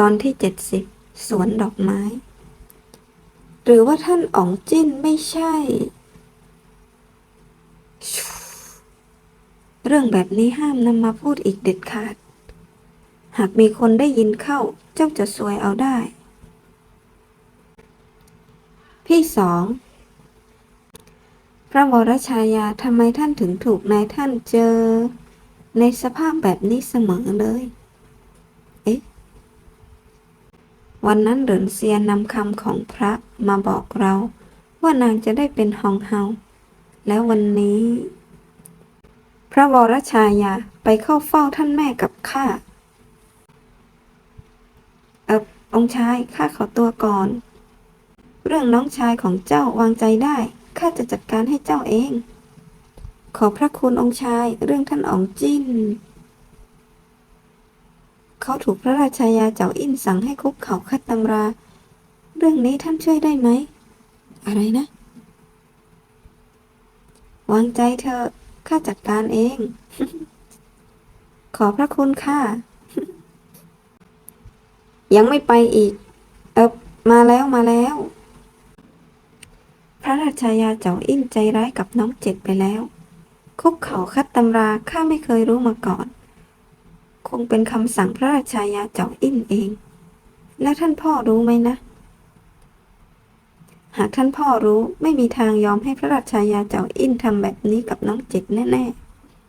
ตอนที่เจ็ดสิบสวนดอกไม้ หรือว่าท่านอ๋องจิ้นไม่ใช่ เรื่องแบบนี้ห้ามนำมาพูดอีกเด็ดขาด หากมีคนได้ยินเข้า เจ้าจะซวยเอาได้ พี่สอง พระวรชายาทำไมท่านถึงถูกนายท่านเจอ ในสภาพแบบนี้เสมอเลย เอ๊ะ วันนั้นเหรินเซียนำคำของพระมาบอกเรา ว่านางจะได้เป็นฮองเฮา แล้ววันนี้ พระวรชายาไปเข้าเฝ้าท่านแม่กับข้า เออองชายข้าขอตัวก่อน เรื่องน้องชายของเจ้าวางใจได้ข้าจะจัดการให้เจ้าเอง ขอพระคุณองค์ชายเรื่องท่านอ๋องจิ้น เขาถูกพระราชายาเจ้าอินสั่งให้คุกเข่าคัดตำรา เรื่องนี้ท่านช่วยได้ไหม อะไรนะ วางใจเถอข้าจัดการเอง ขอพระคุณค่ะ ยังไม่ไปอีก เออมาแล้วมาแล้ว พระราชายาเจ้าอินใจร้ายกับน้องเจ็ดไปแล้ว คุกเข่าคัดตำราข้าไม่เคยรู้มาก่อน คงเป็นคำสั่งพระราชายาเจ้าอินเอง แล้วท่านพ่อรู้ไหมนะ หากท่านพ่อรู้ไม่มีทางยอมให้พระราชายาเจ้าอินทำแบบนี้กับน้องเจ็ดแน่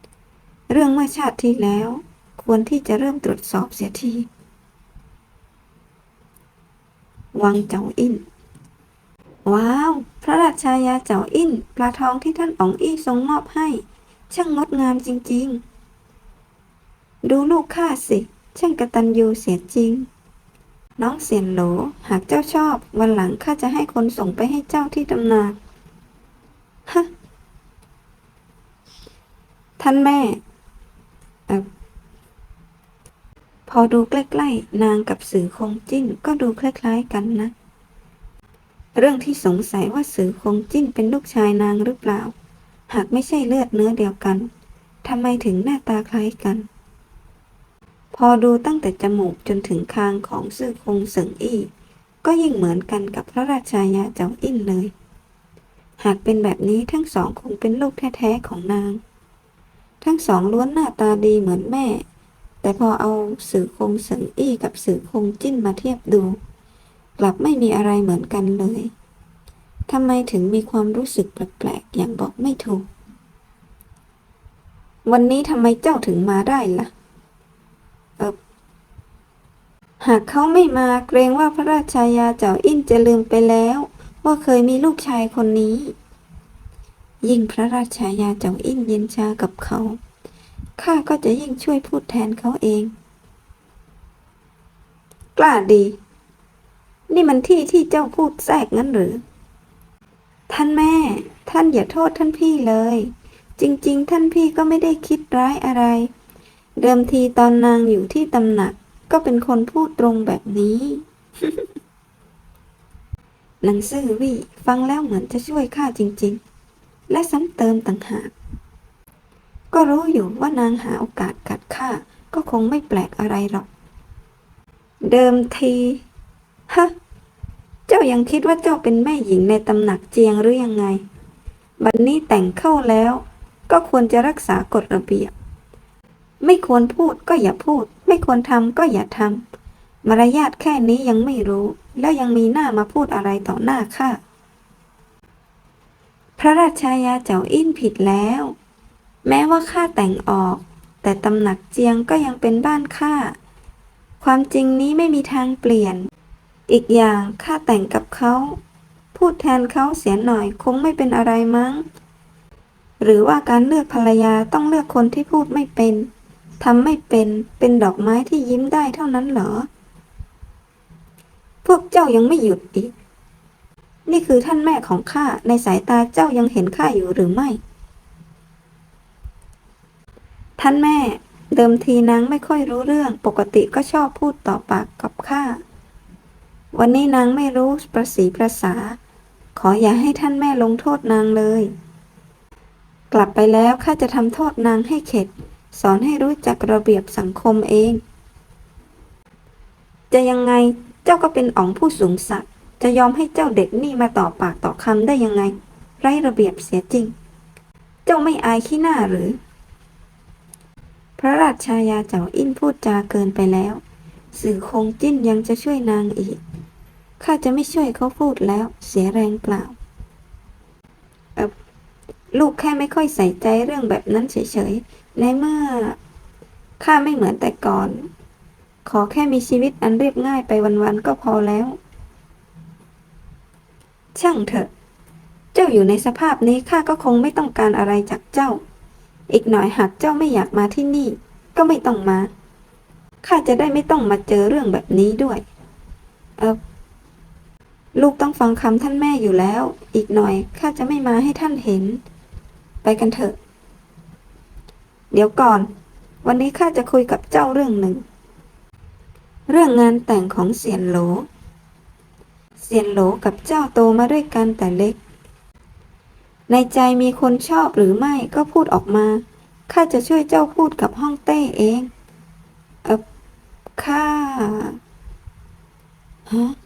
ๆ เรื่องเมื่อชาติที่แล้ว ควรที่จะเริ่มตรวจสอบเสียที วังเจ้าอินว้าว พระราชายาเจ้าอินปลาทองที่ท่านอ๋องอี้ทรงมอบให้ ช่างงดงามจริง ๆ ดูลูกข้าสิ ช่างกระตันยูเสียจริง น้องเสียนโหล หากเจ้าชอบ วันหลังข้าจะให้คนส่งไปให้เจ้าที่ตำหนักฮะท่านแม่พอดูใกล้ๆ นางกับสือคงจิ้นก็ดูคล้ายๆกันนะ เรื่องที่สงสัยว่าสือคงจิ้นเป็นลูกชายนางหรือเปล่า หากไม่ใช่เลือดเนื้อเดียวกันทำไมถึงหน้าตาคล้ายกัน อดูตั้งแต่จมูกจนถึงคางของซื่อคงเสิงอี้ ก็ยิ่งเหมือนกันกับพระราชายาเจ้าอินเลย หากเป็นแบบนี้ทั้งสองคงเป็นลูกแท้ๆของนาง ทั้งสองล้วนหน้าตาดีเหมือนแม่ แต่พอเอาสื่อคงเสิงอี้กับสื่อคงจิ้นมาเทียบดู กลับไม่มีอะไรเหมือนกันเลยทำไมถึงมีความรู้สึกแปลกๆอย่างบอกไม่ถูก วันนี้ทำไมเจ้าถึงมาได้ล่ะ หากเขาไม่มาเกรงว่าพระราชายาเจ้าอินจะลืมไปแล้ว ว่าเคยมีลูกชายคนนี้ ยิ่งพระราชายาเจ้าอินเย็นชากับเขา ข้าก็จะยิ่งช่วยพูดแทนเขาเอง กล้าดี นี่มันที่ที่เจ้าพูดแทรกงั้นหรือ ท่านแม่ ท่านอย่าโทษท่านพี่เลย จริง ๆ ท่านพี่ก็ไม่ได้คิดร้ายอะไร เดิมทีตอนนางอยู่ที่ตำหนักก็เป็นคนพูดตรงแบบนี้ หนังซื่อวี่ฟังแล้วเหมือนจะช่วยข้าจริง ๆ และซ้ำเติมต่างหาก ก็รู้อยู่ว่านางหาโอกาสกัดข้าก็คงไม่แปลกอะไรหรอก เดิมทีฮะเจ้ายังคิดว่าเจ้าเป็นแม่หญิงในตำหนักเจียงหรือยังไง บัดนนี้แต่งเข้าแล้ว ก็ควรจะรักษากฎระเบียบ ไม่ควรพูดก็อย่าพูด ไม่ควรทำก็อย่าทำมารยาทแค่นี้ยังไม่รู้ แล้วยังมีหน้ามาพูดอะไรต่อหน้าข้าพระราชายาเจ้าอินผิดแล้ว แม้ว่าข้าแต่งออก แต่ตำหนักเจียงก็ยังเป็นบ้านข้าความจริงนี้ไม่มีทางเปลี่ยน อีกอย่างข้าแต่งกับเขา พูดแทนเขาเสียหน่อยคงไม่เป็นอะไรมั้ง หรือว่าการเลือกภรรยาต้องเลือกคนที่พูดไม่เป็น ทำไม่เป็น เป็นดอกไม้ที่ยิ้มได้เท่านั้นเหรอ พวกเจ้ายังไม่หยุดอีก นี่คือท่านแม่ของข้า ในสายตาเจ้ายังเห็นข้าอยู่หรือไม่ ท่านแม่ เดิมทีนางไม่ค่อยรู้เรื่อง ปกติก็ชอบพูดต่อปากกับข้า วันนี้นางไม่รู้ประสีประสาขออย่าให้ท่านแม่ลงโทษนางเลย กลับไปแล้วข้าจะทำโทษนางให้เข็ด สอนให้รู้จักระเบียบสังคมเอง จะยังไงเจ้าก็เป็นอ๋องผู้สูงศักดิ์จะยอมให้เจ้าเด็กนี่มาต่อปากต่อคำได้ยังไง ไร้ระเบียบเสียจริง เจ้าไม่อายขี้หน้าหรือ พระราชายาเจ้าอินพูดจาเกินไปแล้ว สื่อคงจิ้นยังจะช่วยนางอีกข้าจะไม่ช่วยเขาพูดแล้วเสียแรงเปล่าเออ ลูกแค่ไม่ค่อยใส่ใจเรื่องแบบนั้นเฉยๆ ในเมื่อข้าไม่เหมือนแต่ก่อน ขอแค่มีชีวิตอันเรียบง่ายไปวันๆก็พอแล้ว ช่างเถอะ เจ้าอยู่ในสภาพนี้ข้าก็คงไม่ต้องการอะไรจากเจ้า อีกหน่อยหากเจ้าไม่อยากมาที่นี่ ก็ไม่ต้องมา ข้าจะได้ไม่ต้องมาเจอเรื่องแบบนี้ด้วย เออลูกต้องฟังคำท่านแม่อยู่แล้ว อีกหน่อยข้าจะไม่มาให้ท่านเห็น ไปกันเถอะ เดี๋ยวก่อน วันนี้ข้าจะคุยกับเจ้าเรื่องหนึ่ง เรื่องงานแต่งของเสียนโหล เสียนโหลกับเจ้าโตมาด้วยกันแต่เล็ก ในใจมีคนชอบหรือไม่ก็พูดออกมา ข้าจะช่วยเจ้าพูดกับห้องเต้เอง เออข้าฮะ